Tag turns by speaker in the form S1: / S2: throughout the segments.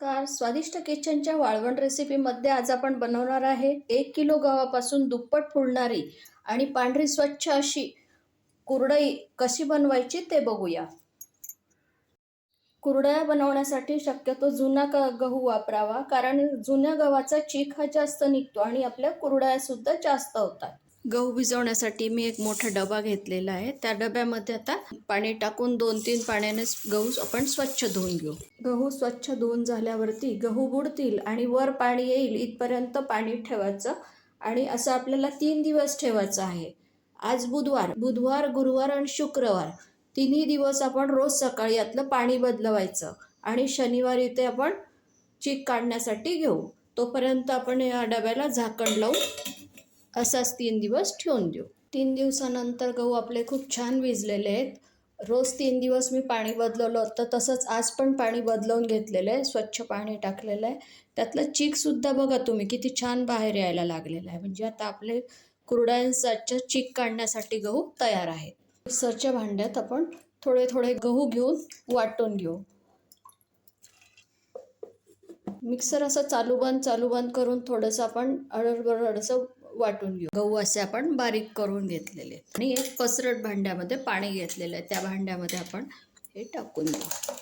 S1: नमस्कार. स्वादिष्ट किचनच्या वाळवण रेसिपीमध्ये आज आपण बनवणार आहे एक किलो गव्हापासून दुप्पट फुलणारी आणि पांढरी स्वच्छ अशी कुरडई कशी बनवायची ते बघूया. कुरडया बनवण्यासाठी शक्यतो जुना क गहू वापरावा कारण जुन्या गव्हाचा चीक हा जास्त निघतो आणि आपल्या कुरडयासुद्धा जास्त होतात. गहू भिजवण्यासाठी मी एक मोठा डबा घेतलेला आहे. त्या डब्यामध्ये आता पाणी टाकून दोन तीन पाण्याने गहू आपण स्वच्छ धुवून घेऊ. गहू स्वच्छ धुवून झाल्यावरती गहू बुडतील आणि वर पाणी येईल इथपर्यंत पाणी ठेवायचं आणि असं आपल्याला तीन दिवस ठेवायचं आहे. आज बुधवार बुधवार गुरुवार आणि शुक्रवार तिन्ही दिवस आपण रोज सकाळी यातलं पाणी बदलवायचं आणि शनिवारी ते आपण चीक काढण्यासाठी घेऊ. तोपर्यंत आपण या डब्याला झाकण लावून असाच तीन दिवस ठेवून देऊ. तीन दिवसानंतर गहू आपले खूप छान भिजलेले आहेत. रोज तीन दिवस मी पाणी बदलवलं होतं तसंच आज पण पाणी बदलवून घेतलेलं आहे स्वच्छ पाणी टाकलेलं आहे. त्यातलं चीकसुद्धा बघा तुम्ही किती छान बाहेर यायला लागलेलं आहे. म्हणजे आता आपले कुरड्यांसाच्या चीक काढण्यासाठी गहू तयार आहे मिक्सरच्या भांड्यात आपण थोडे थोडे गहू घेऊन वाटून घेऊ. मिक्सर असं चालू बंद चालू बंद करून थोडंसं आपण अडरबरडसं वाटून घेऊ. गहू असे आपण बारीक करून घेतलेले. आणि एक पसरट भांड्यामध्ये पाणी घेतलेलं आहे. त्या भांड्यामध्ये आपण हे टाकून घेऊ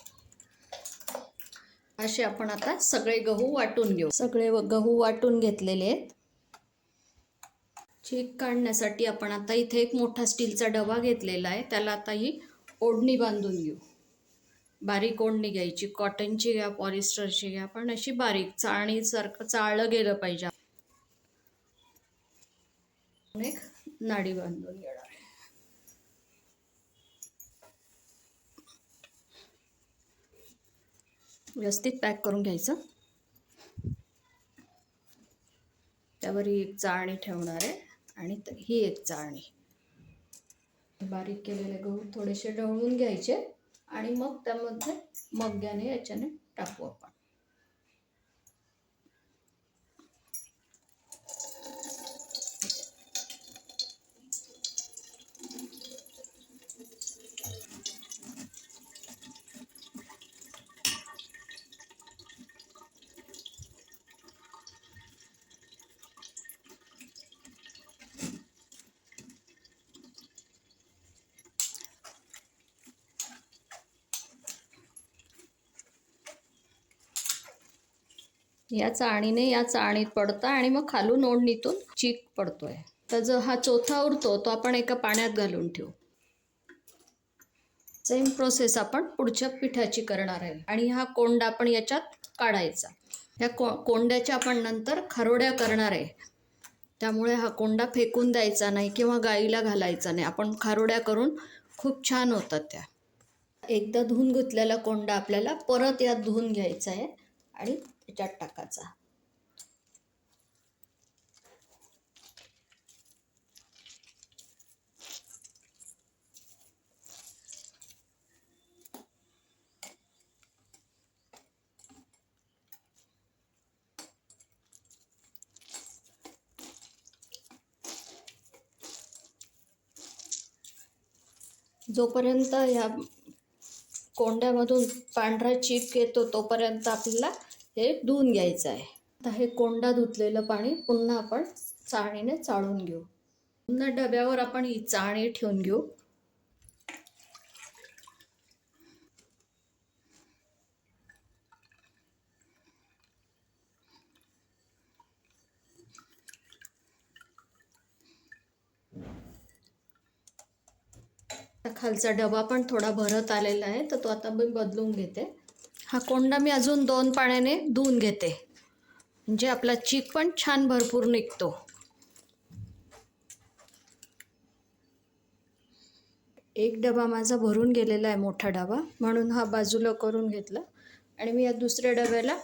S1: असे आपण आता सगळे गहू वाटून घेऊ. सगळे गहू वाटून घेतलेले आहेत. चीक काढण्यासाठी आपण आता इथे एक मोठा स्टीलचा डबा घेतलेला आहे. त्याला आता ही ओढणी बांधून घेऊ. बारीक ओढणी घ्यायची. कॉटनची घ्या पॉलिस्टरची घ्या पण अशी बारीक चाळणीसारखं चाळलं गेलं पाहिजे. एक नाडी बांधून घेणार आहे. व्यवस्थित पॅक करून घ्यायचं. त्यावर ही एक चाळणी ठेवणार आहे आणि ही एक चाळणी. बारीक केलेले गहू थोडेसे ढवळून घ्यायचे आणि मग त्यामध्ये मग्याने याच्याने टाकू आपण. या चाळणीने या चाळणीत पडतं आणि मग खालून ओढणीतून चीक पडतोय. तर जो हा चौथा उरतो तो आपण एका पाण्यात घालून ठेवू. सेम प्रोसेस आपण पुढच्या पिठाची करणार आहे. आणि हा कोंडा आपण याच्यात काढायचा. ह्या को कोंड्याच्या आपण नंतर खारोड्या करणार आहे. त्यामुळे हा कोंडा फेकून द्यायचा नाही किंवा गाईला घालायचा नाही. आपण खारोड्या करून खूप छान होतात त्या. एकदा धुवून घेतलेला कोंडा आपल्याला परत यात धुवून घ्यायचा आहे. आणि त्याच्यात टाकायचा. जोपर्यंत ह्या कोंड्यामधून पांढरा चीप येतो तोपर्यंत आपल्याला हे धुवून घ्यायचं आहे. आता हे कोंडा धुतलेलं पाणी पुन्हा आपण चाळणीने चाळून घेऊ. पुन्हा डब्यावर आपण ही चाळणी ठेवून घेऊ. खालचा डबा पण थोडा भरत आलेला आहे तर तो आता मी बदलून घेते. हा कोंडा मी अजून दोन पाण्याने धुवून घेते. म्हणजे आपला चीक पण छान भरपूर निघतो. एक डबा माझा भरून गेलेला आहे मोठा डबा. म्हणून हा बाजूला करून घेतला. आणि मी या दुसऱ्या डब्याला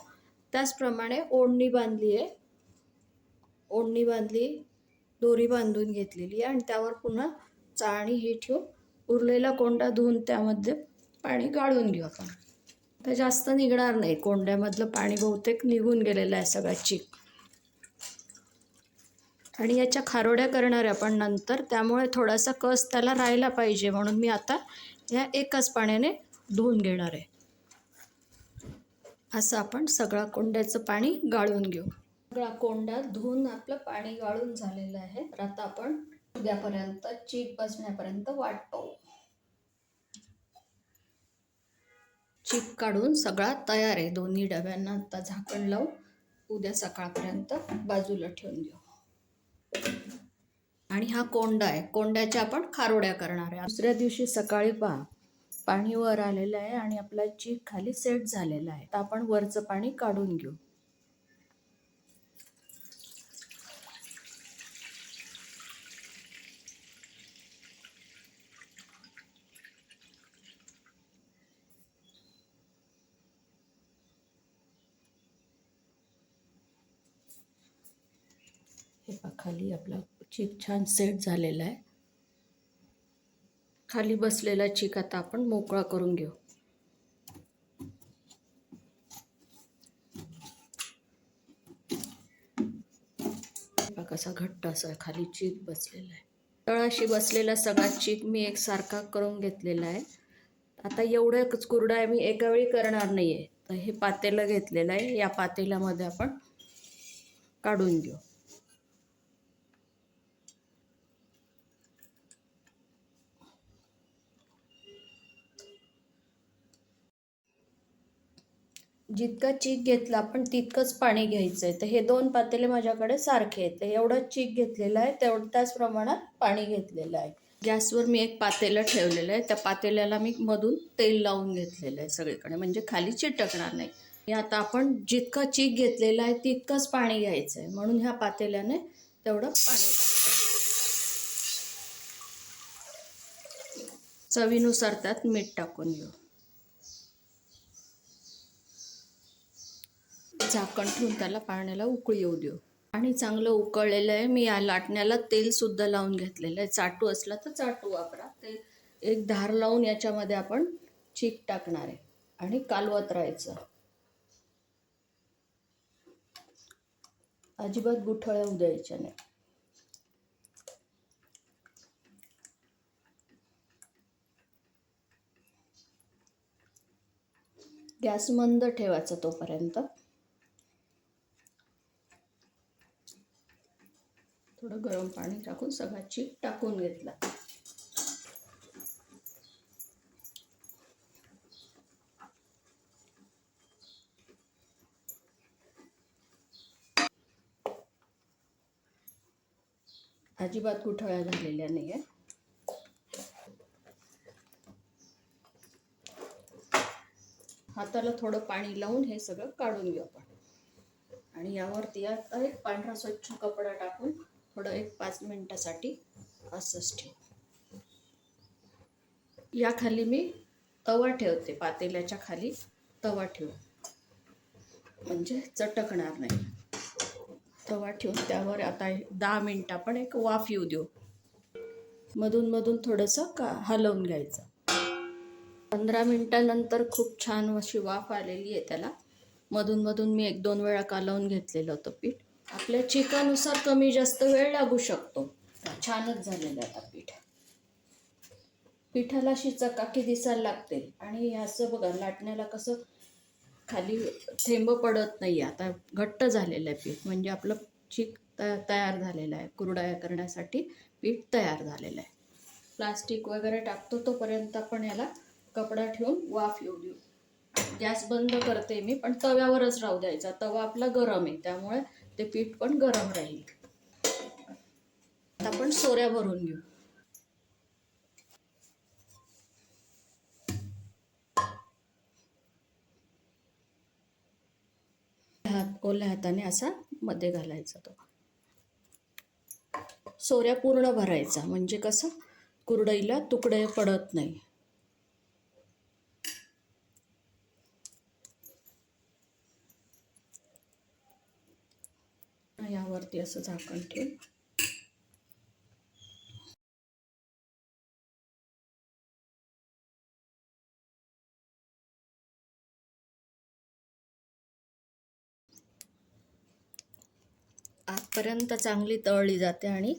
S1: त्याचप्रमाणे ओढणी बांधली आहे. ओढणी बांधली दोरी बांधून घेतलेली आहे. आणि त्यावर पुन्हा चाळणी ही ठेवून उरलेला कोंडा धुवून त्यामध्ये पाणी गाळून घेऊ आपण. तर जास्त निघणार नाही. कोंड्यामधलं पाणी बहुतेक निघून गेलेलं आहे सगळ्यात चीक. आणि याच्या खारोड्या करणार आहे आपण नंतर त्यामुळे थोडासा कस त्याला राहायला पाहिजे म्हणून मी आता ह्या एकाच पाण्याने धुवून घेणार आहे. असं आपण सगळा कोंड्याचं पाणी गाळून घेऊ. सगळा कोंडा धुवून आपलं पाणी गाळून झालेलं आहे. तर आता आपण उद्यापर्यंत चीक बसण्यापर्यंत वाट पाहू. चीप काढून सगळा तयार आहे. दोन्ही डब्यांना आता झाकण लावून उद्या सकाळपर्यंत बाजूला ठेवून देऊ. आणि हा कोंडा आहे. कोंड्याच्या आपण खारोड्या करणार आहे. दुसऱ्या दिवशी सकाळी पहा पाणी वर आलेलं आहे आणि आपला चीक खाली सेट झालेला आहे. तर आपण वरचं पाणी काढून घेऊ हे पहा खाली आपला चीक छान सेट झालेला आहे. खाली बसलेला चीक आता आपण मोकळा करून घेऊ. कसा घट्ट असा खाली चीक बसलेला आहे. तळाशी बसलेला सगळा चीक मी एकसारखा करून घेतलेला आहे. आता एवढं कुरडा मी एका वेळी करणार नाही आहे तर हे पातेलं घेतलेलं आहे. या पातेल्यामध्ये आपण काढून घेऊ. जितका चीक घेतला आपण तितकंच पाणी घ्यायचं आहे तर हे दोन पातेले माझ्याकडे सारखे आहेत. तर एवढं चीक घेतलेलं आहे तेवढं त्याच प्रमाणात पाणी घेतलेलं आहे. गॅसवर मी एक पातेलं ठेवलेलं आहे. त्या पातेल्याला मी मधून तेल लावून घेतलेलं आहे सगळीकडे. म्हणजे खाली चिटकणार नाही. हे आता आपण जितका चीक घेतलेला आहे तितकंच पाणी घ्यायचं आहे म्हणून ह्या पातेल्याने तेवढं पाणी चवीनुसार त्यात मीठ टाकून घेऊ. झाकण ठेवून त्याला पाण्याला उकळी येऊ देऊ. आणि चांगलं उकळलेलं आहे. मी या लाटण्याला तेल सुद्धा लावून घेतलेलं आहे. चाटू असला तर चाटू वापरा. ते एक धार लावून याच्यामध्ये आपण चीक टाकणार आहे. आणि कालवत राहायचं. अजिबात गुठळ्या होऊ द्यायच्या नाही. गॅस मंद ठेवायचा तोपर्यंत. थोडं गरम पाणी टाकून सगळा चीक टाकून घेतला. अजिबात गुठळ्या झालेल्या नाही आहे हाताला थोडं पाणी लावून हे सगळं काढून घेऊ आपण. आणि यावरती यात एक पांढरा स्वच्छ कपडा टाकून थोडं एक पाच मिनिटासाठी असंच ठेव. या खाली मी तवा ठेवते पातेल्याच्या खाली तवा ठेव म्हणजे चटकणार नाही. तवा ठेवून त्यावर आता दहा मिनटं आपण एक वाफ येऊ देऊ. मधून मधून थोडंसं का हलवून घ्यायचं. पंधरा मिनटानंतर खूप छान अशी वाफ आलेली आहे त्याला. मधून मधून मी एक दोन वेळा कालवून घेतलेलं होतं पीठ. आपल्या चिकानुसार कमी जास्त वेळ लागू शकतो. छानच झालेलं आहे आता पीठ. पिठाला अशी चकाकी दिसायला लागते? आणि असं बघा लाटण्याला कसं खाली थेंब पडत नाही. आता घट्ट झालेलं आहे पीठ. म्हणजे आपलं चीक त तयार झालेलं आहे. कुरडाया करण्यासाठी पीठ तयार झालेलं आहे. प्लास्टिक वगैरे टाकतो तोपर्यंत आपण याला कपडा ठेवून वाफ येऊ देऊ. गॅस बंद करते मी पण तव्यावरच राहू द्यायचा. तवा आपला गरम आहे. त्यामुळे ते पीठ पण गरम राहील. आता आपण सोऱ्या भरून घेऊ. हात ओल्या हाताने असा मध्ये घालायचा तो. सोऱ्या पूर्ण भरायचा. म्हणजे कसं? कुरडईला तुकडे पडत नाही. यावरती असं झाकण ठेवून. आतपर्यंत चांगली तळली जाते आणि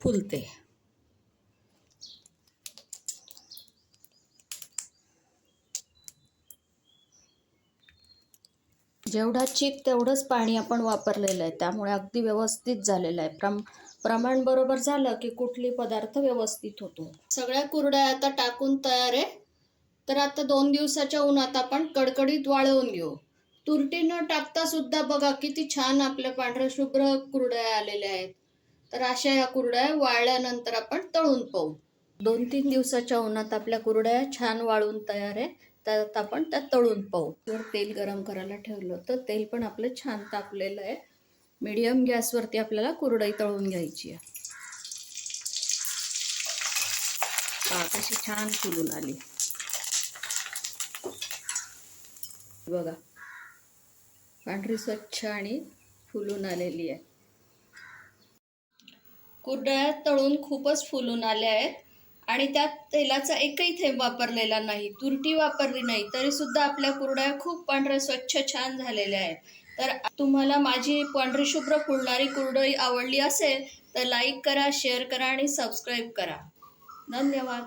S1: फुलते. जेवढा चीक तेवढंच पाणी आपण वापरलेलं आहे. त्यामुळे अगदी व्यवस्थित झालेलं आहे. प्रम प्रमाण बरोबर झालं की कुठली पदार्थ व्यवस्थित होतो. सगळ्या कुरड्या आता टाकून तयार आहे. तर आता दोन दिवसाच्या उन्हात आपण कडकडीत वाळवून घेऊ. तुरटी न टाकता सुद्धा बघा किती छान आपल्या पांढऱ्या शुभ्र कुरड्या आलेल्या आहेत. तर अशा या कुरड्या वाळल्यानंतर आपण तळून पाहू. दोन तीन दिवसाच्या उन्हात आपल्या कुरड्या छान वाळून तयार आहे त्यात आपण त्या तळून पाहू. जर तेल गरम करायला ठेवलं तर तेल पण आपलं छान तापलेलं आहे. मीडियम गॅसवरती आपल्याला कुरडई तळून घ्यायची आहे. पहा छान फुलून आली. बघा पांढरी स्वच्छ आणि फुलून आलेली आहे. कुरडया तळून खूपच फुलून आल्या आहेत. आणि त्यात तेलाचा एकही थेंब वापरलेला नाही तुरटी वापरली नाही तरी सुद्धा आपल्या कुरड्या खूप पांढऱ्या स्वच्छ छान झालेल्या आहेत. तर तुम्हाला माझी पांढरी शुभ्र फुलणारी कुरडई आवडली असेल तर लाईक करा शेअर करा आणि सबस्क्राईब करा. धन्यवाद.